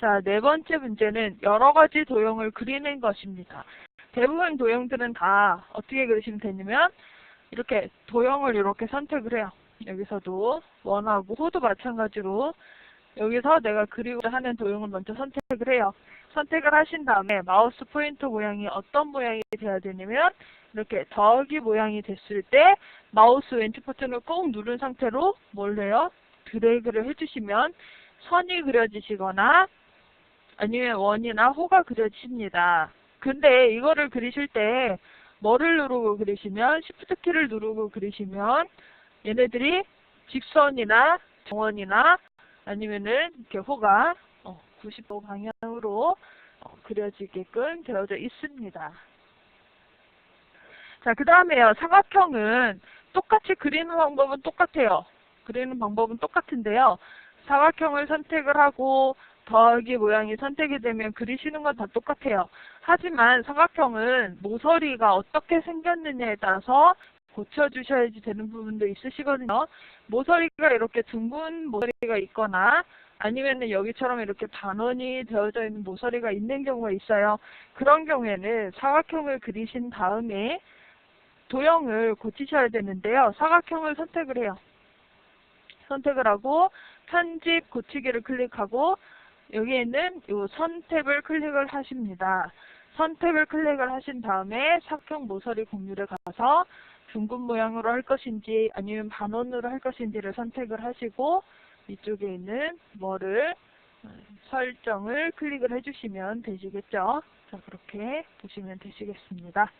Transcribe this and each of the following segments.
자, 네 번째 문제는 여러 가지 도형을 그리는 것입니다. 대부분 도형들은 다 어떻게 그리시면 되냐면 이렇게 도형을 이렇게 선택을 해요. 여기서도 원하고 호도 마찬가지로 여기서 내가 그리고자 하는 도형을 먼저 선택을 해요. 선택을 하신 다음에 마우스 포인터 모양이 어떤 모양이 돼야 되냐면 이렇게 더하기 모양이 됐을 때 마우스 왼쪽 버튼을 꼭 누른 상태로 뭘 해요? 드래그를 해주시면 선이 그려지시거나 아니면 원이나 호가 그려집니다. 근데 이거를 그리실 때 뭐를 누르고 그리시면 Shift 키를 누르고 그리시면 얘네들이 직선이나 정원이나 아니면은 이렇게 호가 90도 방향으로 어, 그려지게끔 되어져 있습니다. 자, 그 다음에요. 사각형은 똑같이 그리는 방법은 똑같아요. 그리는 방법은 똑같은데요. 사각형을 선택을 하고 더하기 모양이 선택이 되면 그리시는 건 다 똑같아요. 하지만 사각형은 모서리가 어떻게 생겼느냐에 따라서 고쳐주셔야지 되는 부분도 있으시거든요. 모서리가 이렇게 둥근 모서리가 있거나 아니면 여기처럼 이렇게 반원이 되어져 있는 모서리가 있는 경우가 있어요. 그런 경우에는 사각형을 그리신 다음에 도형을 고치셔야 되는데요. 사각형을 선택을 해요. 선택을 하고 편집 고치기를 클릭하고 여기에 있는 이 선택을 클릭을 하십니다. 선택을 클릭을 하신 다음에 사각형 모서리 공유를 가서 둥근 모양으로 할 것인지 아니면 반원으로 할 것인지를 선택을 하시고 이쪽에 있는 뭐를 어, 설정을 클릭을 해주시면 되시겠죠. 자 그렇게 보시면 되시겠습니다.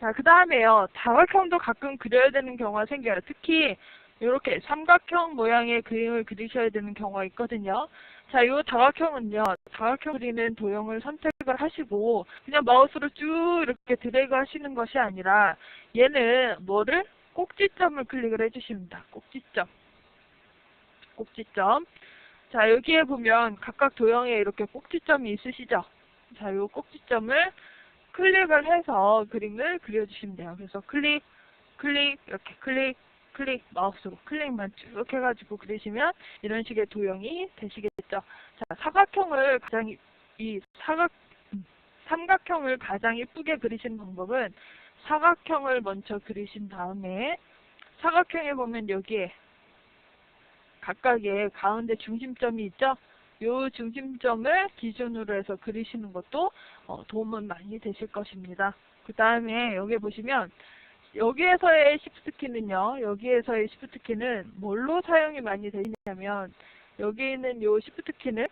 자 그 다음에요. 다각형도 가끔 그려야 되는 경우가 생겨요. 특히 이렇게 삼각형 모양의 그림을 그리셔야 되는 경우가 있거든요. 자, 이 다각형은요, 다각형 그리는 도형을 선택을 하시고, 그냥 마우스로 쭉 이렇게 드래그 하시는 것이 아니라, 얘는 뭐를? 꼭지점을 클릭을 해주십니다. 꼭지점. 꼭지점. 자, 여기에 보면 각각 도형에 이렇게 꼭지점이 있으시죠? 자, 이 꼭지점을 클릭을 해서 그림을 그려주시면 돼요. 그래서 클릭, 클릭, 이렇게 클릭, 클릭, 마우스로 클릭만 쭉 해가지고 그리시면 이런 식의 도형이 되시겠죠. 자, 사각형을 가장, 이- 이 사각, 음, 삼각형을 가장 이쁘게 그리시는 방법은 사각형을 먼저 그리신 다음에 사각형에 보면 여기에 각각의 가운데 중심점이 있죠? 요 중심점을 기준으로 해서 그리시는 것도 어, 도움은 많이 되실 것입니다. 그 다음에 여기 보시면 여기에서의 Shift 키는요. 여기에서의 Shift 키는 뭘로 사용이 많이 되냐면 여기 있는 요 Shift 키는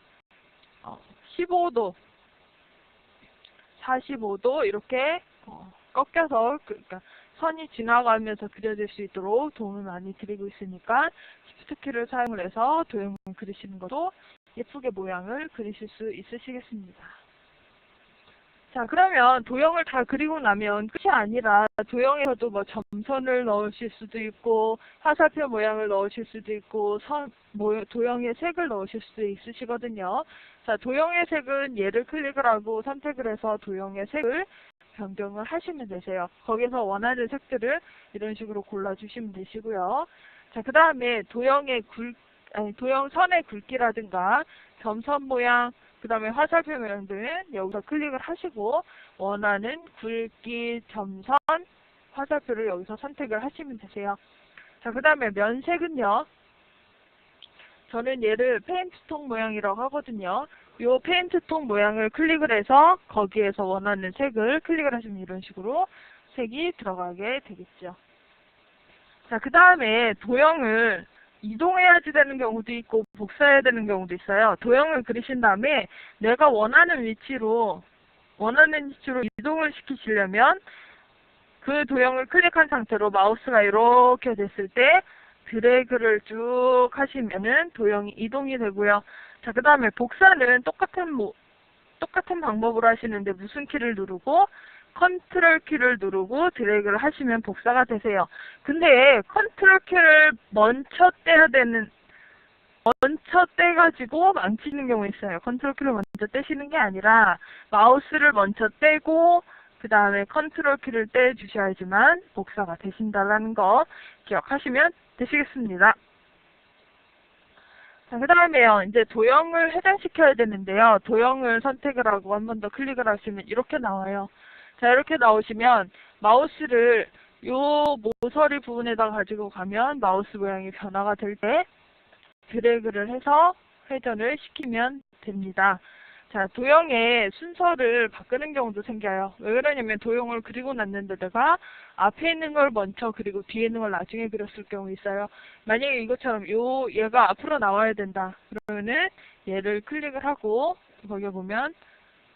어, 15도, 45도 이렇게 어, 꺾여서 그, 그러니까 선이 지나가면서 그려질 수 있도록 도움을 많이 드리고 있으니까 Shift 키를 사용을 해서 도형을 그리시는 것도 예쁘게 모양을 그리실 수 있으시겠습니다. 자, 그러면 도형을 다 그리고 나면 끝이 아니라 도형에서도 뭐 점선을 넣으실 수도 있고 화살표 모양을 넣으실 수도 있고 선, 모, 도형의 색을 넣으실 수도 있으시거든요. 자, 도형의 색은 얘를 클릭을 하고 선택을 해서 도형의 색을 변경을 하시면 되세요. 거기서 원하는 색들을 이런 식으로 골라주시면 되시고요. 자, 그 다음에 도형의 굵, 아니, 도형 선의 굵기라든가 점선 모양, 그 다음에 화살표 등은 여기서 클릭을 하시고 원하는 굵기, 점선, 화살표를 여기서 선택을 하시면 되세요. 자, 그 다음에 면색은요. 저는 얘를 페인트통 모양이라고 하거든요. 이 페인트통 모양을 클릭을 해서 거기에서 원하는 색을 클릭을 하시면 이런 식으로 색이 들어가게 되겠죠. 자, 그 다음에 도형을 이동해야지 되는 경우도 있고 복사해야 되는 경우도 있어요. 도형을 그리신 다음에 내가 원하는 위치로 원하는 위치로 이동을 시키시려면 그 도형을 클릭한 상태로 마우스가 이렇게 됐을 때 드래그를 쭉 하시면은 도형이 이동이 되고요. 자, 그 다음에 복사는 똑같은 뭐, 똑같은 방법으로 하시는데 무슨 키를 누르고 컨트롤 키를 누르고 드래그를 하시면 복사가 되세요. 근데 컨트롤 키를 먼저 떼야 되는 먼저 떼가지고 망치는 경우 있어요. 컨트롤 키를 먼저 떼시는 게 아니라 마우스를 먼저 떼고 그 다음에 컨트롤 키를 떼주셔야지만 복사가 되신다는 거 기억하시면 되시겠습니다. 자, 그 다음에요. 이제 도형을 해당시켜야 되는데요. 도형을 선택을 하고 한 번 더 클릭을 하시면 이렇게 나와요. 자, 이렇게 나오시면 마우스를 요 모서리 부분에다 가지고 가면 마우스 모양이 변화가 될 때 드래그를 해서 회전을 시키면 됩니다. 자, 도형의 순서를 바꾸는 경우도 생겨요. 왜 그러냐면 도형을 그리고 났는데다가 앞에 있는 걸 먼저 그리고 뒤에 있는 걸 나중에 그렸을 경우 있어요. 만약에 이것처럼 요 얘가 앞으로 나와야 된다. 그러면은 얘를 클릭을 하고 거기 보면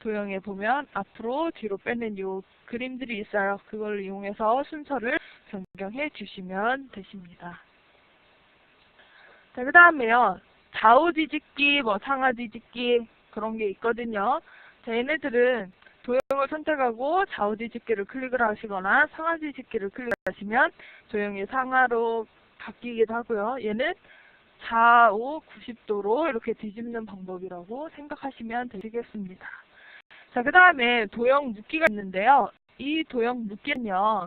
도형에 보면 앞으로 뒤로 빼는 요 그림들이 있어요. 그걸 이용해서 순서를 변경해 주시면 되십니다. 자, 그 다음에요. 좌우 뒤집기, 뭐 상하 뒤집기 그런 게 있거든요. 자, 얘네들은 도형을 선택하고 좌우 뒤집기를 클릭을 하시거나 상하 뒤집기를 클릭하시면 도형이 상하로 바뀌기도 하고요. 얘는 좌우 90도로 이렇게 뒤집는 방법이라고 생각하시면 되시겠습니다. 자, 그 다음에 도형 묶기가 있는데요. 이 도형 묶기는요.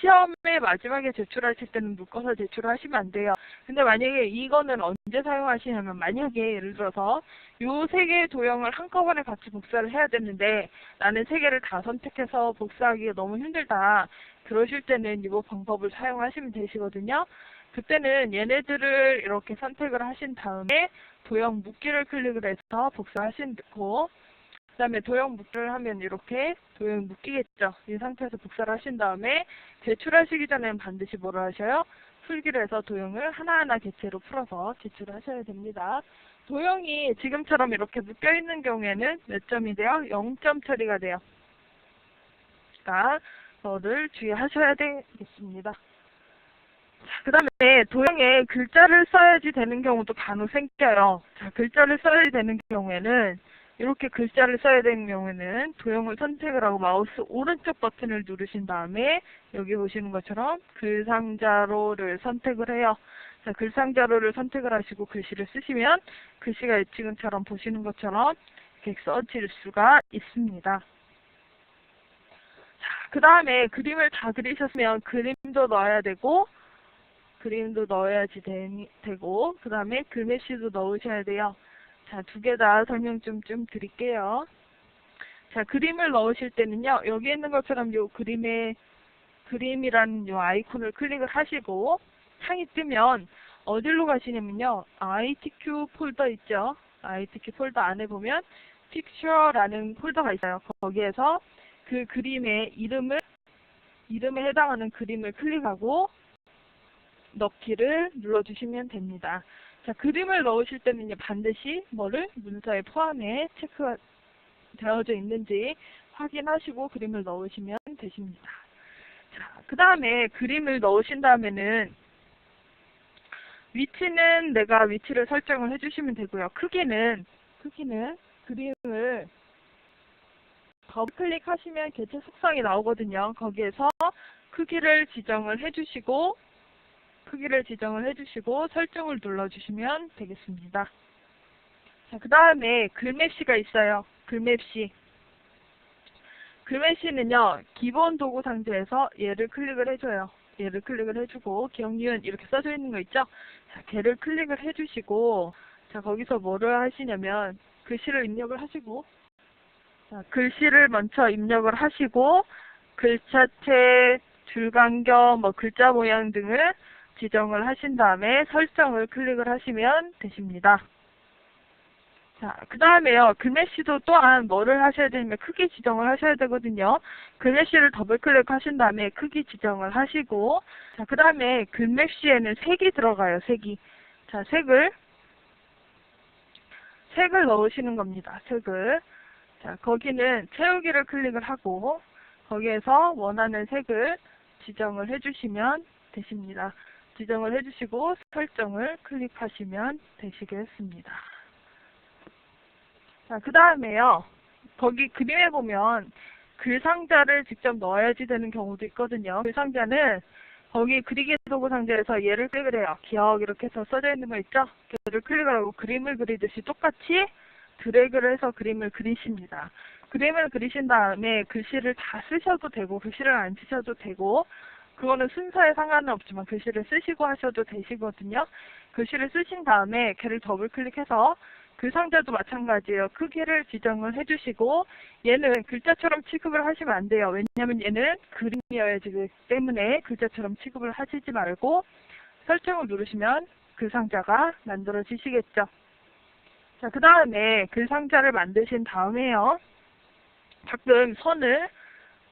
시험에 마지막에 제출하실 때는 묶어서 제출하시면 안 돼요. 근데 만약에 이거는 언제 사용하시냐면 만약에 예를 들어서 요 세 개의 도형을 한꺼번에 같이 복사를 해야 되는데 나는 세 개를 다 선택해서 복사하기가 너무 힘들다. 그러실 때는 이 방법을 사용하시면 되시거든요. 그때는 얘네들을 이렇게 선택을 하신 다음에 도형 묶기를 클릭을 해서 복사하시고 그 다음에 도형 묶기를 하면 이렇게 도형 묶이겠죠. 이 상태에서 복사를 하신 다음에 제출하시기 전에는 반드시 뭐를 하셔요? 풀기를 해서 도형을 하나하나 개체로 풀어서 제출을 하셔야 됩니다. 도형이 지금처럼 이렇게 묶여있는 경우에는 몇 점이 돼요? 0점 처리가 돼요. 그러니까 그거를 주의하셔야 되겠습니다. 그 다음에 도형에 글자를 써야지 되는 경우도 간혹 생겨요. 자, 글자를 써야 되는 경우에는 이렇게 글자를 써야 되는 경우에는 도형을 선택을 하고 마우스 오른쪽 버튼을 누르신 다음에 여기 보시는 것처럼 글상자로를 선택을 해요. 자, 글상자로를 선택을 하시고 글씨를 쓰시면 글씨가 지금처럼 보시는 것처럼 이렇게 써질 수가 있습니다. 자, 그 다음에 그림을 다 그리셨으면 그림도 넣어야 되고 그림도 넣어야지 되, 되고 그 다음에 글메시도 넣으셔야 돼요. 자, 두 개 다 설명 좀, 좀 드릴게요. 자, 그림을 넣으실 때는요, 여기 있는 것처럼 요 그림의, 그림이라는 요 아이콘을 클릭을 하시고, 창이 뜨면, 어디로 가시냐면요, ITQ 폴더 있죠? ITQ 폴더 안에 보면, 픽처라는 폴더가 있어요. 거기에서 그 그림의 이름을, 이름에 해당하는 그림을 클릭하고, 넣기를 눌러주시면 됩니다. 자, 그림을 넣으실 때는 이제 반드시 뭐를 문서에 포함해 체크가 되어져 있는지 확인하시고 그림을 넣으시면 되십니다. 자, 그 다음에 그림을 넣으신 다음에는 위치는 내가 위치를 설정을 해주시면 되고요. 크기는, 크기는 그림을 더블 클릭하시면 개체 속성이 나오거든요. 거기에서 크기를 지정을 해주시고 크기를 지정을 해주시고 설정을 눌러주시면 되겠습니다. 자, 그 다음에 글맵시가 있어요. 글맵시. 글맵시는요, 기본 도구 상자에서 얘를 클릭을 해줘요. 얘를 클릭을 해주고, 기억니은 이렇게 써져 있는 거 있죠? 자, 걔를 클릭을 해주시고, 자, 거기서 뭐를 하시냐면, 글씨를 입력을 하시고, 자, 글씨를 먼저 입력을 하시고, 글자체, 줄간격, 뭐 글자 모양 등을 지정을 하신 다음에 설정을 클릭을 하시면 되십니다. 자, 그 다음에요. 글매시도 또한 뭐를 하셔야 되냐면 크기 지정을 하셔야 되거든요. 글매시를 더블 클릭하신 다음에 크기 지정을 하시고 자, 그 다음에 글매시에는 색이 들어가요. 색이. 자, 색을 색을 넣으시는 겁니다. 색을. 자, 거기는 채우기를 클릭을 하고 거기에서 원하는 색을 지정을 해주시면 되십니다. 지정을 해주시고 설정을 클릭하시면 되시겠습니다. 자, 그 다음에요. 거기 그림에 보면 글 상자를 직접 넣어야지 되는 경우도 있거든요. 글 상자는 거기 그리기 도구 상자에서 얘를 클릭을 해요. 기억 이렇게 해서 써져 있는 거 있죠? 얘를 클릭을 하고 그림을 그리듯이 똑같이 드래그를 해서 그림을 그리십니다. 그림을 그리신 다음에 글씨를 다 쓰셔도 되고 글씨를 안 쓰셔도 되고 그거는 순서에 상관은 없지만 글씨를 쓰시고 하셔도 되시거든요. 글씨를 쓰신 다음에 걔를 더블 클릭해서 그 상자도 마찬가지예요. 크기를 지정을 해주시고 얘는 글자처럼 취급을 하시면 안 돼요. 왜냐하면 얘는 그림이어야 되기 때문에 글자처럼 취급을 하시지 말고 설정을 누르시면 그 상자가 만들어지시겠죠. 자, 그 다음에 그 상자를 만드신 다음에요. 가끔 선을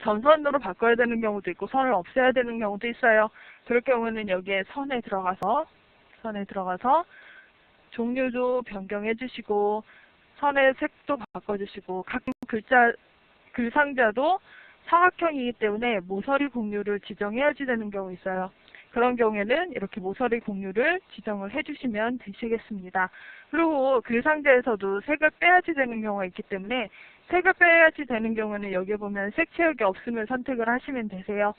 전선으로 바꿔야 되는 경우도 있고 선을 없애야 되는 경우도 있어요. 그럴 경우는 여기에 선에 들어가서 선에 들어가서 종류도 변경해 주시고 선의 색도 바꿔 주시고 각 글자 글 상자도 사각형이기 때문에 모서리 공유를 지정해야지 되는 경우 있어요. 그런 경우에는 이렇게 모서리 공유를 지정을 해주시면 되시겠습니다. 그리고 글 상자에서도 색을 빼야지 되는 경우가 있기 때문에 색을 빼야지 되는 경우는 여기 보면 색 채우기 없음을 선택을 하시면 되세요.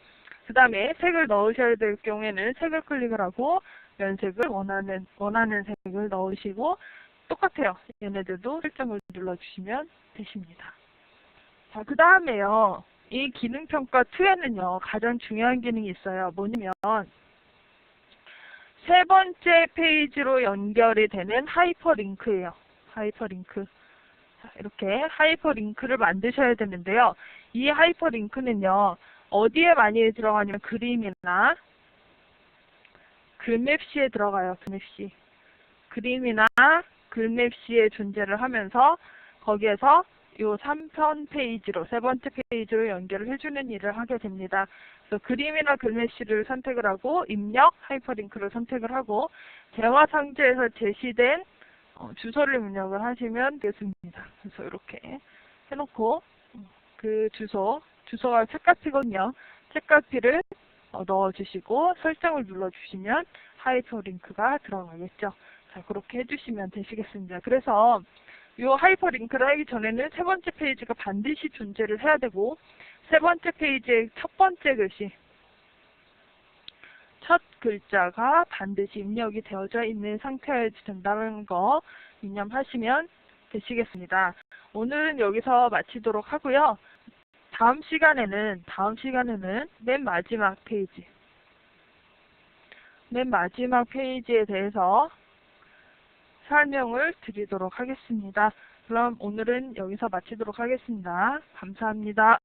그 다음에 색을 넣으셔야 될 경우에는 색을 클릭을 하고 면색을 원하는 원하는 색을 넣으시고 똑같아요. 얘네들도 설정을 눌러주시면 되십니다. 자, 그 다음에요. 이 기능평가 2에는요, 가장 중요한 기능이 있어요. 뭐냐면, 세 번째 페이지로 연결이 되는 하이퍼링크예요. 하이퍼링크. 자, 이렇게 하이퍼링크를 만드셔야 되는데요. 이 하이퍼링크는요, 어디에 많이 들어가냐면 그림이나 글맵시에 들어가요. 글맵시. 그림이나 글맵시에 존재를 하면서 거기에서 이 3편 페이지로 세 번째 페이지로 연결을 해주는 일을 하게 됩니다. 그래서 그림이나 글매시를 선택을 하고 입력 하이퍼링크를 선택을 하고 대화 상자에서 제시된 어, 주소를 입력을 하시면 되겠습니다. 그래서 이렇게 해놓고 음, 그 주소 주소가 책갈피거든요. 책갈피를 어, 넣어주시고 설정을 눌러주시면 하이퍼 링크가 들어가겠죠. 자 그렇게 해주시면 되시겠습니다. 그래서 이 하이퍼 링크를 하기 전에는 세 번째 페이지가 반드시 존재를 해야 되고 세 번째 페이지의 첫 번째 글씨 첫 글자가 반드시 입력이 되어져 있는 상태여야 된다는 거 유념하시면 되시겠습니다. 오늘은 여기서 마치도록 하고요. 다음 시간에는 다음 시간에는 맨 마지막 페이지 맨 마지막 페이지에 대해서 설명을 드리도록 하겠습니다. 그럼 오늘은 여기서 마치도록 하겠습니다. 감사합니다.